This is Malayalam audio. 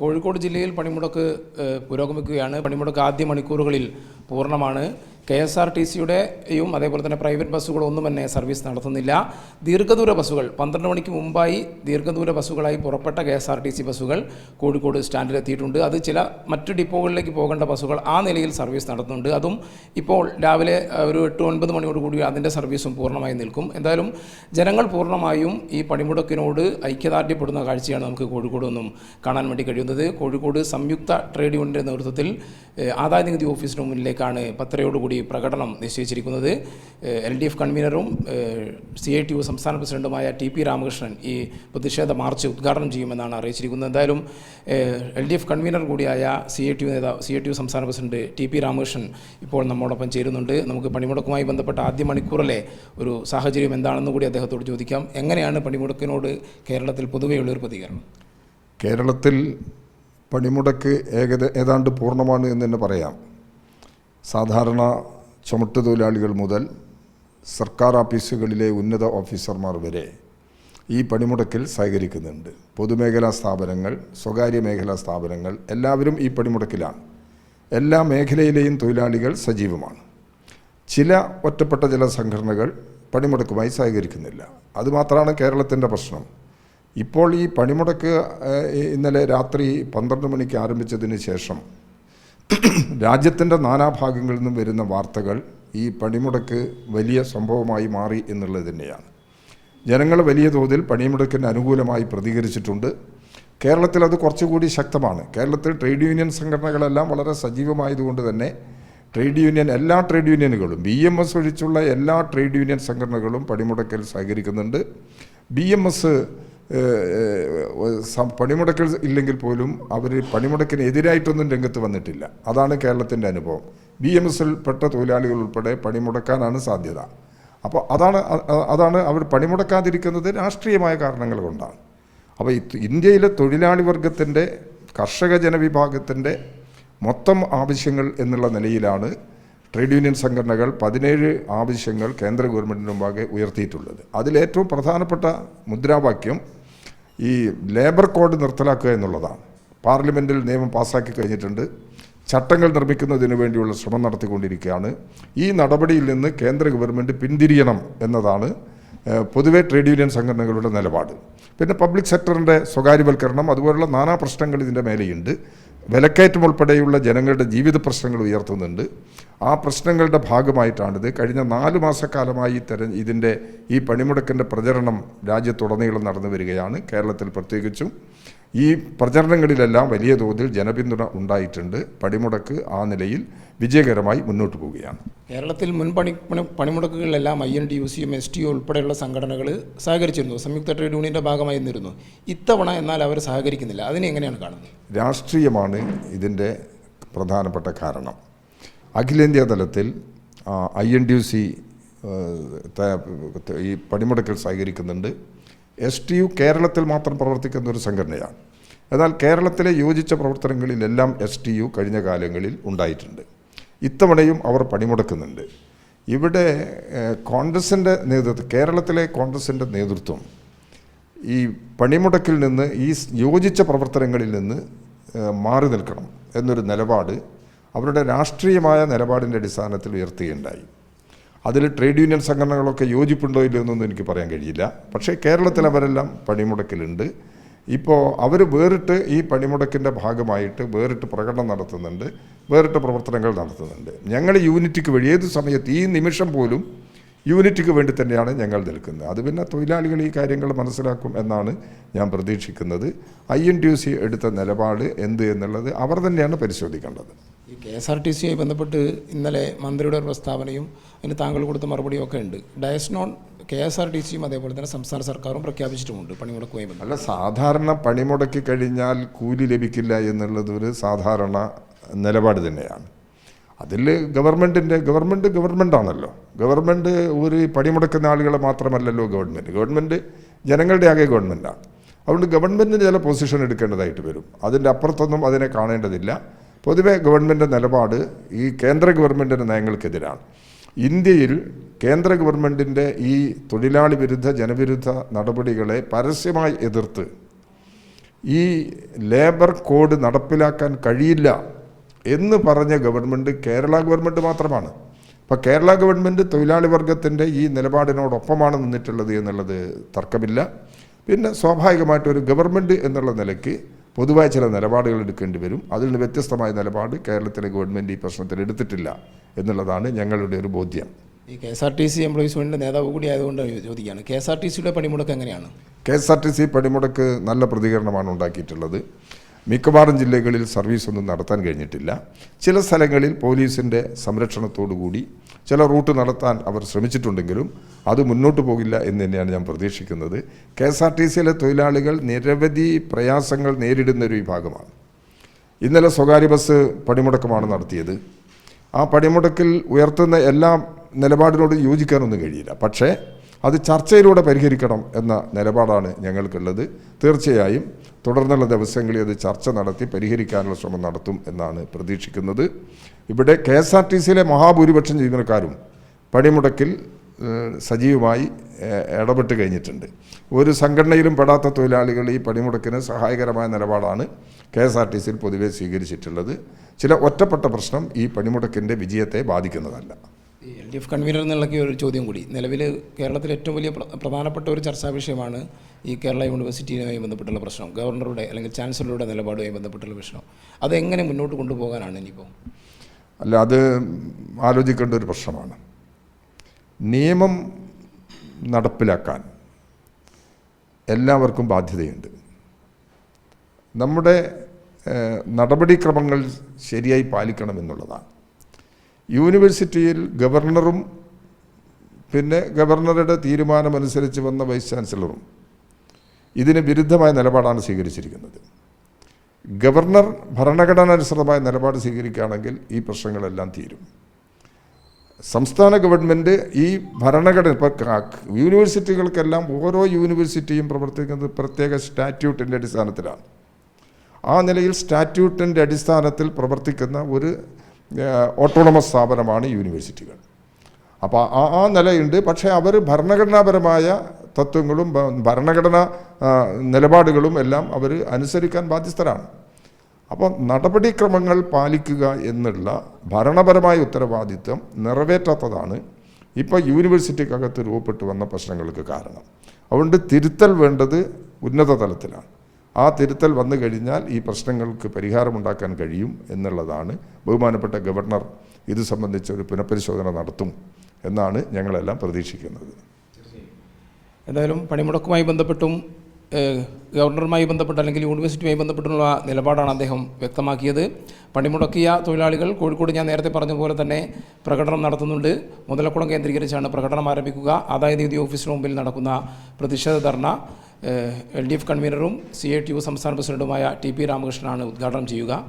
കോഴിക്കോട് ജില്ലയിൽ പണിമുടക്ക് പുരോഗമിക്കുകയാണ്. പണിമുടക്ക് ആദ്യ മണിക്കൂറുകളിൽ പൂർണമാണ്. കെ എസ് ആർ ടി സിയുടെയും അതേപോലെ തന്നെ പ്രൈവറ്റ് ബസ്സുകളൊന്നും തന്നെ സർവീസ് നടത്തുന്നില്ല. ദീർഘദൂര ബസ്സുകൾ പന്ത്രണ്ട് മണിക്ക് മുമ്പായി ദീർഘദൂര ബസ്സുകളായി പുറപ്പെട്ട K S R T C ബസ്സുകൾ കോഴിക്കോട് സ്റ്റാൻഡിലെത്തിയിട്ടുണ്ട് അത് ചില മറ്റ് ഡിപ്പോകളിലേക്ക് പോകേണ്ട ബസ്സുകൾ ആ നിലയിൽ സർവീസ് നടത്തുന്നുണ്ട്. അതും ഇപ്പോൾ രാവിലെ ഒരു എട്ട് ഒൻപത് മണിയോടുകൂടി അതിന്റെ സർവീസും പൂർണമായി നിൽക്കും. എന്തായാലും ജനങ്ങൾ പൂർണമായും ഈ പണിമുടക്കിനോട് ഐക്യദാർഢ്യപ്പെടുന്ന കാഴ്ചയാണ് നമുക്ക് കോഴിക്കോട് നിന്നും കാണാൻ വേണ്ടി കഴിയുന്നത്. കോഴിക്കോട് സംയുക്ത ട്രേഡ് യൂണിയന്റെ നേതൃത്വത്തിൽ ആദായ നികുതി ഓഫീസിന് മുന്നിലേക്കാണ് പത്തരയോടുകൂടി പ്രകടനം നിശ്ചയിച്ചിരിക്കുന്നത്. എൽ ഡി എഫ് കൺവീനറും സി ഐ ടി യു സംസ്ഥാന പ്രസിഡന്റുമായ ടി പി രാമകൃഷ്ണൻ ഈ പ്രതിഷേധ മാർച്ച് ഉദ്ഘാടനം ചെയ്യുമെന്നാണ് അറിയിച്ചിരിക്കുന്നത്. എന്തായാലും എൽ ഡി എഫ് കൺവീനർ കൂടിയായ സി ഐ ടി യു നേതാവ് സി ഐ ടി യു സംസ്ഥാന പ്രസിഡന്റ് ടി പി രാമകൃഷ്ണൻ ഇപ്പോൾ നമ്മോടൊപ്പം ചേരുന്നുണ്ട്. നമുക്ക് പണിമുടക്കുമായി ബന്ധപ്പെട്ട ആദ്യ മണിക്കൂറിലെ ഒരു സാഹചര്യം എന്താണെന്ന് കൂടി അദ്ദേഹത്തോട് ചോദിക്കാം. എങ്ങനെയാണ് പണിമുടക്കിനോട് കേരളത്തിൽ പൊതുവെയുള്ളൊരു പ്രതികരണം? കേരളത്തിൽ പണിമുടക്ക് ഏകദ ഏതാണ്ട് പൂർണമാണ് എന്ന് തന്നെ പറയാം. സാധാരണ ചുമട്ട് തൊഴിലാളികൾ മുതൽ സർക്കാർ ഓഫീസുകളിലെ ഉന്നത ഓഫീസർമാർ വരെ ഈ പണിമുടക്കിൽ സഹകരിക്കുന്നുണ്ട്. പൊതുമേഖലാ സ്ഥാപനങ്ങൾ സ്വകാര്യ മേഖലാ സ്ഥാപനങ്ങൾ എല്ലാവരും ഈ പണിമുടക്കിലാണ്. എല്ലാ മേഖലയിലെയും തൊഴിലാളികൾ സജീവമാണ്. ചില ഒറ്റപ്പെട്ട ചില സംഘടനകൾ പണിമുടക്കുമായി സഹകരിക്കുന്നില്ല. അതുമാത്രമാണ് കേരളത്തിന്റെ പ്രശ്നം. ഇപ്പോൾ ഈ പണിമുടക്ക് ഇന്നലെ രാത്രി പന്ത്രണ്ട് മണിക്ക് ആരംഭിച്ചതിന് ശേഷം രാജ്യത്തിന്റെ നാനാഭാഗങ്ങളിൽ നിന്നും വരുന്ന വാർത്തകൾ ഈ പണിമുടക്ക് വലിയ സംഭവമായി മാറി എന്നുള്ളത് തന്നെയാണ്. ജനങ്ങൾ വലിയ തോതിൽ പണിമുടക്കിന് അനുകൂലമായി പ്രതികരിച്ചിട്ടുണ്ട്. കേരളത്തിൽ അത് കുറച്ചുകൂടി ശക്തമാണ്. കേരളത്തിൽ ട്രേഡ് യൂണിയൻ സംഘടനകളെല്ലാം വളരെ സജീവമായതുകൊണ്ട് തന്നെ ട്രേഡ് യൂണിയൻ എല്ലാ ട്രേഡ് യൂണിയനുകളും ബി എം എസ് ഒഴിച്ചുള്ള എല്ലാ ട്രേഡ് യൂണിയൻ സംഘടനകളും പണിമുടക്കിൽ സഹകരിക്കുന്നുണ്ട്. ബി എം എസ് പണിമുടക്കൽ ഇല്ലെങ്കിൽ പോലും അവർ പണിമുടക്കിന് എതിരായിട്ടൊന്നും രംഗത്ത് വന്നിട്ടില്ല. അതാണ് കേരളത്തിന്റെ അനുഭവം. ബി എം എസിൽ പെട്ട തൊഴിലാളികൾ ഉൾപ്പെടെ പണിമുടക്കാനാണ് സാധ്യത. അപ്പോൾ അതാണ് അതാണ് അവർ പണിമുടക്കാതിരിക്കുന്നത് രാഷ്ട്രീയമായ കാരണങ്ങൾ കൊണ്ടാണ്. അപ്പോൾ ഇന്ത്യയിലെ തൊഴിലാളി വർഗത്തിന്റെ കർഷക ജനവിഭാഗത്തിന്റെ മൊത്തം ആവശ്യങ്ങൾ എന്നുള്ള നിലയിലാണ് ട്രേഡ് യൂണിയൻ സംഘടനകൾ പതിനേഴ് ആവശ്യങ്ങൾ കേന്ദ്ര ഗവൺമെന്റിന് മുമ്പാകെ ഉയർത്തിയിട്ടുള്ളത്. അതിലേറ്റവും പ്രധാനപ്പെട്ട മുദ്രാവാക്യം ഈ ലേബർ കോഡ് നിർത്തലാക്കുക എന്നുള്ളതാണ്. പാർലമെന്റിൽ നിയമം പാസ്സാക്കി കഴിഞ്ഞിട്ടുണ്ട്. ചട്ടങ്ങൾ നിർമ്മിക്കുന്നതിന് വേണ്ടിയുള്ള ശ്രമം നടത്തിക്കൊണ്ടിരിക്കുകയാണ്. ഈ നടപടിയിൽ നിന്ന് കേന്ദ്ര ഗവൺമെന്റ് പിന്തിരിയണം എന്നതാണ് പൊതുവേ ട്രേഡ് യൂണിയൻ സംഘടനകളുടെ നിലപാട്. പിന്നെ പബ്ലിക് സെക്ടറിന്റെ സ്വകാര്യവൽക്കരണം അതുപോലുള്ള നാനാ പ്രശ്നങ്ങൾ ഇതിന്റെ മേലെയുണ്ട്. വിലക്കയറ്റം ഉൾപ്പെടെയുള്ള ജനങ്ങളുടെ ജീവിത പ്രശ്നങ്ങൾ ഉയർത്തുന്നുണ്ട്. ആ പ്രശ്നങ്ങളുടെ ഭാഗമായിട്ടാണിത് കഴിഞ്ഞ നാല് മാസക്കാലമായി തെര ഇതിന്റെ ഈ പണിമുടക്കിന്റെ പ്രചരണം രാജ്യത്തുടനീളം നടന്നു വരികയാണ്. കേരളത്തിൽ പ്രത്യേകിച്ചും ഈ പ്രചരണങ്ങളിലെല്ലാം വലിയ തോതിൽ ജനപിന്തുണ ഉണ്ടായിട്ടുണ്ട്. പണിമുടക്ക് ആ നിലയിൽ വിജയകരമായി മുന്നോട്ട് പോവുകയാണ്. കേരളത്തിൽ മുൻപണി പണി- പണിമുടക്കുകളിലെല്ലാം ഐ എൻ ടി യു സിയും എസ് ടി ഒ ഉൾപ്പെടെയുള്ള സംഘടനകൾ സഹകരിച്ചിരുന്നു. സംയുക്ത ട്രേഡ് യൂണിയന്റെ ഭാഗമായി നിന്നിരുന്നു. ഇത്തവണ എന്നാൽ അവർ സഹകരിക്കുന്നില്ല. അതിനെ എങ്ങനെയാണ് കാണുന്നത്? രാഷ്ട്രീയമാണ് ഇതിന്റെ പ്രധാനപ്പെട്ട കാരണം. അഖിലേന്ത്യാ തലത്തിൽ ഐ എൻ ഡി സി ഈ പണിമുടക്കിൽ സഹകരിക്കുന്നുണ്ട്. എസ് ടി യു കേരളത്തിൽ മാത്രം പ്രവർത്തിക്കുന്ന ഒരു സംഘടനയാണ്. എന്നാൽ കേരളത്തിലെ യോജിച്ച പ്രവർത്തനങ്ങളിലെല്ലാം എസ് ടി യു കഴിഞ്ഞ കാലങ്ങളിൽ ഉണ്ടായിട്ടുണ്ട്. ഇത്തവണയും അവർ പണിമുടക്കുന്നുണ്ട്. ഇവിടെ കോൺഗ്രസിന്റെ നേതൃത്വം കേരളത്തിലെ കോൺഗ്രസിന്റെ നേതൃത്വം ഈ പണിമുടക്കിൽ നിന്ന് ഈ യോജിച്ച പ്രവർത്തനങ്ങളിൽ നിന്ന് മാറി നിൽക്കണം എന്നൊരു നിലപാട് അവരുടെ രാഷ്ട്രീയമായ നിലപാടിന്റെ അടിസ്ഥാനത്തിൽ ഉയർത്തുകയുണ്ടായി. അതിൽ ട്രേഡ് യൂണിയൻ സംഘടനകളൊക്കെ യോജിപ്പുണ്ടോ ഇല്ലയോ എന്നൊന്നും എനിക്ക് പറയാൻ കഴിയില്ല. പക്ഷേ കേരളത്തിൽ അവരെല്ലാം പണിമുടക്കിലുണ്ട്. ഇപ്പോൾ അവർ വേറിട്ട് ഈ പണിമുടക്കിന്റെ ഭാഗമായിട്ട് വേറിട്ട് പ്രകടനം നടത്തുന്നുണ്ട്. വേറിട്ട് പ്രവർത്തനങ്ങൾ നടത്തുന്നുണ്ട്. ഞങ്ങൾ യൂണിറ്റിക്ക് വഴി ഏത് സമയത്ത് ഈ നിമിഷം പോലും യൂണിറ്റിക്ക് വേണ്ടി തന്നെയാണ് ഞങ്ങൾ നിൽക്കുന്നത്. അത് പിന്നെ തൊഴിലാളികൾ ഈ കാര്യങ്ങൾ മനസ്സിലാക്കും എന്നാണ് ഞാൻ പ്രതീക്ഷിക്കുന്നത്. ഐ എൻ ടി സി എടുത്ത നിലപാട് എന്ത് എന്നുള്ളത് അവർ തന്നെയാണ് പരിശോധിക്കേണ്ടത്. ഈ കെ എസ് ആർ ടി സിയുമായി ബന്ധപ്പെട്ട് ഇന്നലെ മന്ത്രിയുടെ ഒരു പ്രസ്താവനയും അതിന് താങ്കൾ കൊടുത്ത മറുപടിയും ഒക്കെ ഉണ്ട്. Dies non K S R T സിയും അതേപോലെ തന്നെ സംസ്ഥാന സർക്കാരും പ്രഖ്യാപിച്ചിട്ടുമുണ്ട് പണിമുടക്കുമായി അല്ല സാധാരണ പണിമുടക്കി കഴിഞ്ഞാൽ കൂലി ലഭിക്കില്ല എന്നുള്ളത് ഒരു സാധാരണ നിലപാട് തന്നെയാണ്. അതിൽ ഗവൺമെന്റിന്റെ ഗവൺമെന്റ് ഗവൺമെന്റ് ആണല്ലോ. ഗവൺമെന്റ് ഒരു പണിമുടക്കുന്ന ആളുകളെ മാത്രമല്ലല്ലോ ഗവൺമെന്റ് ഗവൺമെന്റ് ജനങ്ങളുടെ ആകെ ഗവൺമെന്റാണ് അതുകൊണ്ട് ഗവൺമെന്റിന് ചില പൊസിഷൻ എടുക്കേണ്ടതായിട്ട് വരും. അതിന്റെ അപ്പുറത്തൊന്നും അതിനെ കാണേണ്ടതില്ല. പൊതുവെ ഗവൺമെന്റ് നിലപാട് ഈ കേന്ദ്ര ഗവൺമെന്റിന്റെ നയങ്ങൾക്കെതിരാണ്. ഇന്ത്യയിൽ കേന്ദ്ര ഗവൺമെന്റിന്റെ ഈ തൊഴിലാളി വിരുദ്ധ ജനവിരുദ്ധ നടപടികളെ പരസ്യമായി എതിർത്ത് ഈ ലേബർ കോഡ് നടപ്പിലാക്കാൻ കഴിയില്ല എന്ന് പറഞ്ഞ ഗവൺമെന്റ് കേരള ഗവൺമെന്റ് മാത്രമാണ്. അപ്പോൾ കേരള ഗവൺമെന്റ് തൊഴിലാളി വർഗത്തിന്റെ ഈ നിലപാടിനോടൊപ്പമാണ് നിന്നിട്ടുള്ളത് എന്നുള്ളത് തർക്കമില്ല. പിന്നെ സ്വാഭാവികമായിട്ട് ഒരു ഗവൺമെന്റ് എന്നുള്ള നിലയ്ക്ക് പൊതുവായ ചില നിലപാടുകൾ എടുക്കേണ്ടി വരും. അതിൽ നിന്ന് വ്യത്യസ്തമായ നിലപാട് കേരളത്തിലെ ഗവൺമെന്റ് ഈ പ്രശ്നത്തിൽ എടുത്തിട്ടില്ല എന്നുള്ളതാണ് ഞങ്ങളുടെ ഒരു ബോധ്യം. ഈ K S R T C employees യൂണിയന്റെ നേതാവ് കൂടി ആയതുകൊണ്ട് ചോദിക്കുകയാണ്. കെ എസ് ആർ ടി സിയുടെ പണിമുടക്ക് എങ്ങനെയാണ്? K S R T C പണിമുടക്ക് നല്ല പ്രതികരണമാണ് ഉണ്ടാക്കിയിട്ടുള്ളത്. മിക്കവാറും ജില്ലകളിൽ സർവീസ് ഒന്നും നടത്താൻ കഴിഞ്ഞിട്ടില്ല. ചില സ്ഥലങ്ങളിൽ പോലീസിന്റെ സംരക്ഷണത്തോടുകൂടി ചില റൂട്ട് നടത്താൻ അവർ ശ്രമിച്ചിട്ടുണ്ടെങ്കിലും അത് മുന്നോട്ട് പോകില്ല എന്ന് തന്നെയാണ് ഞാൻ പ്രതീക്ഷിക്കുന്നത്. കെ എസ് ആർ ടി സിയിലെ തൊഴിലാളികൾ നിരവധി പ്രയാസങ്ങൾ നേരിടുന്ന ഒരു വിഭാഗമാണ്. ഇന്നലെ സ്വകാര്യ ബസ് പണിമുടക്കമാണ് നടത്തിയത്. ആ പണിമുടക്കിൽ ഉയർത്തുന്ന എല്ലാ നിലപാടിനോടും യോജിക്കാനൊന്നും കഴിയില്ല. പക്ഷേ അത് ചർച്ചയിലൂടെ പരിഹരിക്കണം എന്ന നിലപാടാണ് ഞങ്ങൾക്കുള്ളത്. തീർച്ചയായും തുടർന്നുള്ള ദിവസങ്ങളിൽ അത് ചർച്ച നടത്തി പരിഹരിക്കാനുള്ള ശ്രമം നടത്തും എന്നാണ് പ്രതീക്ഷിക്കുന്നത്. ഇവിടെ കെ എസ് ആർ ടി സിയിലെ മഹാഭൂരിപക്ഷം ജീവനക്കാരും പണിമുടക്കിൽ സജീവമായി ഇടപെട്ട് കഴിഞ്ഞിട്ടുണ്ട്. ഒരു സംഘടനയിലും പെടാത്ത തൊഴിലാളികൾ ഈ പണിമുടക്കിന് സഹായകരമായ നിലപാടാണ് കെ എസ് ആർ ടി സിയിൽ പൊതുവെ സ്വീകരിച്ചിട്ടുള്ളത്. ചില ഒറ്റപ്പെട്ട പ്രശ്നം ഈ പണിമുടക്കിന്റെ വിജയത്തെ ബാധിക്കുന്നതല്ല. എൽ ഡി എഫ് കൺവീനർ എന്നുള്ള ഒരു ചോദ്യം കൂടി. നിലവിൽ കേരളത്തിൽ ഏറ്റവും വലിയ പ്ര- പ്രധാനപ്പെട്ട ഒരു ചർച്ചാ വിഷയമാണ് ഈ കേരള യൂണിവേഴ്സിറ്റിയുമായി ബന്ധപ്പെട്ടുള്ള പ്രശ്നം. ഗവർണറുടെ അല്ലെങ്കിൽ ചാൻസലറുടെ നിലപാടുമായി ബന്ധപ്പെട്ടുള്ള പ്രശ്നം. അതെങ്ങനെ മുന്നോട്ട് കൊണ്ടുപോകാനാണ് ഇനിയിപ്പോൾ അല്ല അത് ആലോചിക്കേണ്ട ഒരു പ്രശ്നമാണ്. നിയമം നടപ്പിലാക്കാൻ എല്ലാവർക്കും ബാധ്യതയുണ്ട്. നമ്മുടെ നടപടിക്രമങ്ങൾ ശരിയായി പാലിക്കണമെന്നുള്ളതാണ്. യൂണിവേഴ്സിറ്റിയിൽ ഗവർണറും പിന്നെ ഗവർണറുടെ തീരുമാനമനുസരിച്ച് വന്ന വൈസ് ചാൻസലറും ഇതിന് വിരുദ്ധമായ നിലപാടാണ് സ്വീകരിച്ചിരിക്കുന്നത്. ഗവർണർ ഭരണഘടനാനുസൃതമായ നിലപാട് സ്വീകരിക്കുകയാണെങ്കിൽ ഈ പ്രശ്നങ്ങളെല്ലാം തീരും. സംസ്ഥാന ഗവൺമെന്റ് ഈ ഭരണഘടന ഇപ്പോൾ യൂണിവേഴ്സിറ്റികൾക്കെല്ലാം ഓരോ യൂണിവേഴ്സിറ്റിയും പ്രവർത്തിക്കുന്നത് പ്രത്യേക സ്റ്റാറ്റ്യൂട്ടിന്റെ അടിസ്ഥാനത്തിലാണ്. ആ നിലയിൽ സ്റ്റാറ്റ്യൂട്ടിന്റെ അടിസ്ഥാനത്തിൽ പ്രവർത്തിക്കുന്ന ഒരു ഓട്ടോണമസ് സ്ഥാപനമാണ് യൂണിവേഴ്സിറ്റികൾ. അപ്പോൾ ആ ആ നിലയുണ്ട്. പക്ഷേ അവർ ഭരണഘടനാപരമായ തത്വങ്ങളും ഭരണഘടന നിലപാടുകളും എല്ലാം അവർ അനുസരിക്കാൻ ബാധ്യസ്ഥരാണ്. അപ്പോൾ നടപടിക്രമങ്ങൾ പാലിക്കുക എന്നുള്ള ഭരണപരമായ ഉത്തരവാദിത്വം നിറവേറ്റാത്തതാണ് ഇപ്പോൾ യൂണിവേഴ്സിറ്റിക്കകത്ത് രൂപപ്പെട്ടു വന്ന പ്രശ്നങ്ങൾക്ക് കാരണം. അതുകൊണ്ട് തിരുത്തൽ വേണ്ടത് ഉന്നത തലത്തിലാണ് ആ തിരുത്തൽ വന്നു കഴിഞ്ഞാൽ ഈ പ്രശ്നങ്ങൾക്ക് പരിഹാരമുണ്ടാക്കാൻ കഴിയും എന്നുള്ളതാണ് ബഹുമാനപ്പെട്ട ഗവർണർ ഇത് സംബന്ധിച്ച് ഒരു പുനഃപരിശോധന നടത്തും എന്നാണ് ഞങ്ങളെല്ലാം പ്രതീക്ഷിക്കുന്നത്. എന്തായാലും പണിമുടക്കുമായി ബന്ധപ്പെട്ടും ഗവർണറുമായി ബന്ധപ്പെട്ട് അല്ലെങ്കിൽ യൂണിവേഴ്സിറ്റിയുമായി ബന്ധപ്പെട്ടുള്ള നിലപാടാണ് അദ്ദേഹം വ്യക്തമാക്കിയത്. പണിമുടക്കിയ തൊഴിലാളികൾ കോഴിക്കോട് ഞാൻ നേരത്തെ പറഞ്ഞ പോലെ തന്നെ പ്രകടനം നടത്തുന്നുണ്ട്. മുതലക്കുളം കേന്ദ്രീകരിച്ചാണ് പ്രകടനം ആരംഭിക്കുക. ആദായ നികുതി ഓഫീസിന് മുമ്പിൽ നടക്കുന്ന പ്രതിഷേധ ധർണ. എൽ ഡി എഫ് കൺവീനറും സി ഐ ടി യു സംസ്ഥാന പ്രസിഡന്റുമായ ടി പി രാമകൃഷ്ണനാണ് ഉദ്ഘാടനം ചെയ്യുക.